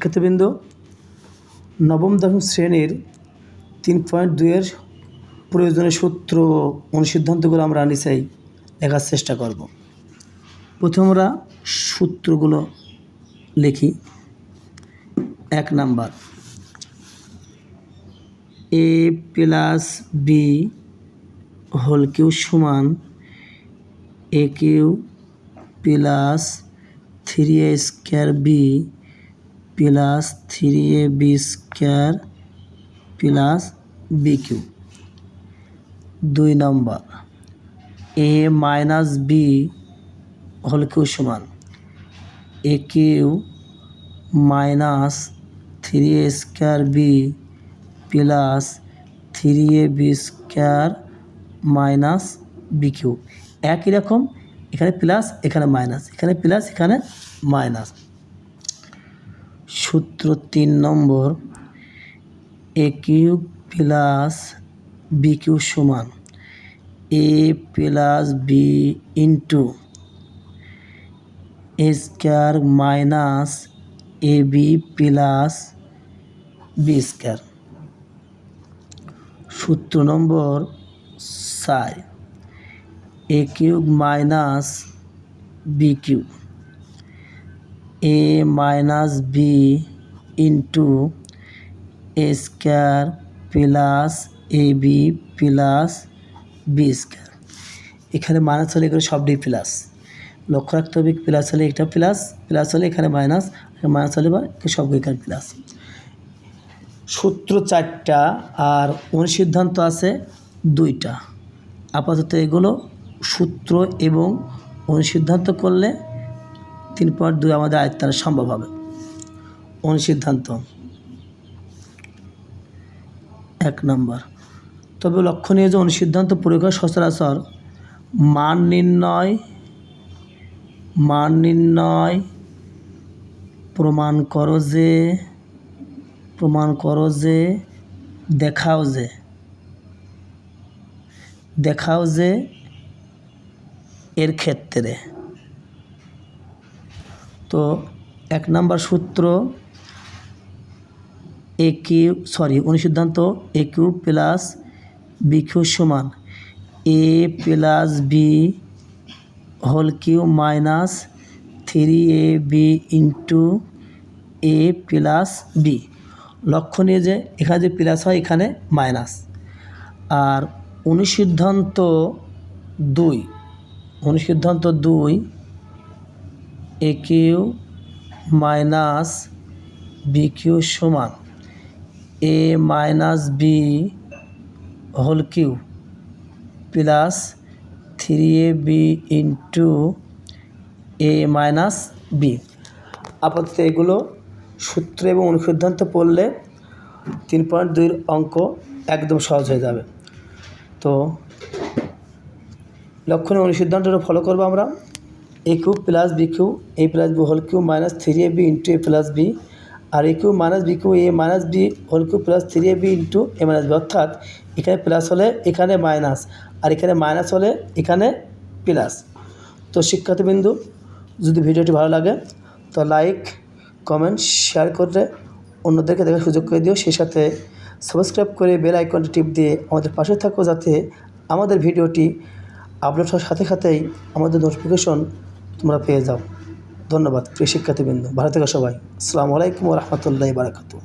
শিক্ষার্থীবৃন্দ, নবম দশম শ্রেণির তিন পয়েন্ট দুইয়ের প্রয়োজনীয় সূত্র অনুসিদ্ধান্তগুলো আমরা নিচেই লেখার চেষ্টা করব। প্রথমে আমরা সূত্রগুলো লিখি। এক number. A plus B whole cube সমান A cube plus three A square B plus three A B square plus B cube দুই নম্বর, A minus B whole cube সমান। A cube minus three A square B plus three A B square minus B cube একই রকম, এখানে plus, এখানে minus, এখানে plus, এখানে minus. সূত্র তিন নম্বর, A cube plus B cube সমান A plus B into A square minus A B plus B square. সূত্র নম্বর চার, A cube minus B cube. A minus B into A square plus A B plus B square এখানে minus হলে এখানে সবটাই plus লক্ষ্য রাখতে হবে প্লাস হলে এটা প্লাস প্লাস হলে এখানে মাইনাস মাইনাস হলে বা সব এখানে প্লাস সূত্র চারটা আর অনুসিদ্ধান্ত আছে দুইটা। আপাতত এগুলো সূত্র এবং অনুসিদ্ধান্ত করলে তিন পয়েন্ট দুই আমাদের আয়ত্তানো সম্ভব হবে। অনুসিদ্ধান্ত এক নম্বর। তবে লক্ষণীয় যে অনুসিদ্ধান্ত প্রয়োগ হয় সচরাচর মান নির্ণয় মান নির্ণয়, প্রমাণ করো যে, প্রমাণ করো যে, দেখাও যে দেখাও যে এর ক্ষেত্রে। তো এক নাম্বার সূত্র, এ কিউ সরি, অনুসিদ্ধান্ত, A cube plus B cube সমান। A plus B whole cube minus three A B into A plus B. লক্ষণীয় যে এখানে যে প্লাস হয়, এখানে মাইনাস। আর অনুসিদ্ধান্ত দুই অনুসিদ্ধান্ত দুই A cube minus B cube সমান। A minus B whole cube plus three A B into A minus B. আপাতত এগুলো সূত্র এবং অনুসিদ্ধান্ত পড়লে তিন পয়েন্ট দুইয়ের অঙ্ক একদম সহজ হয়ে যাবে। তো লক্ষণীয় অনুসিদ্ধান্তটা ফলো করব আমরা। A cube plus B cube A plus B whole cube minus three A B into A plus B R A cube minus B cube A minus B whole cube plus three A B into A minus B অর্থাৎ এখানে plus হলে এখানে minus আর এখানে minus হলে এখানে plus তো শিক্ষার্থীবিন্দু, যদি ভিডিওটি ভালো লাগে, তো লাইক কমেন্ট শেয়ার করে অন্যদেরকে দেখার সুযোগ করে দিও। সেই সাথে সাবস্ক্রাইব করে বেল আইকনটি টিপ দিয়ে আমাদের পাশে থাকো যাতে আমাদের ভিডিওটি আপলোড হওয়ার সাথে সাথেই আমাদের নোটিফিকেশন তোমরা পেয়ে যাও। ধন্যবাদ প্রিয় শিক্ষার্থীবৃন্দ। ভালো থেকো সবাই। আসসালামু আলাইকুম রহমতুল্লাহ বারাকাতু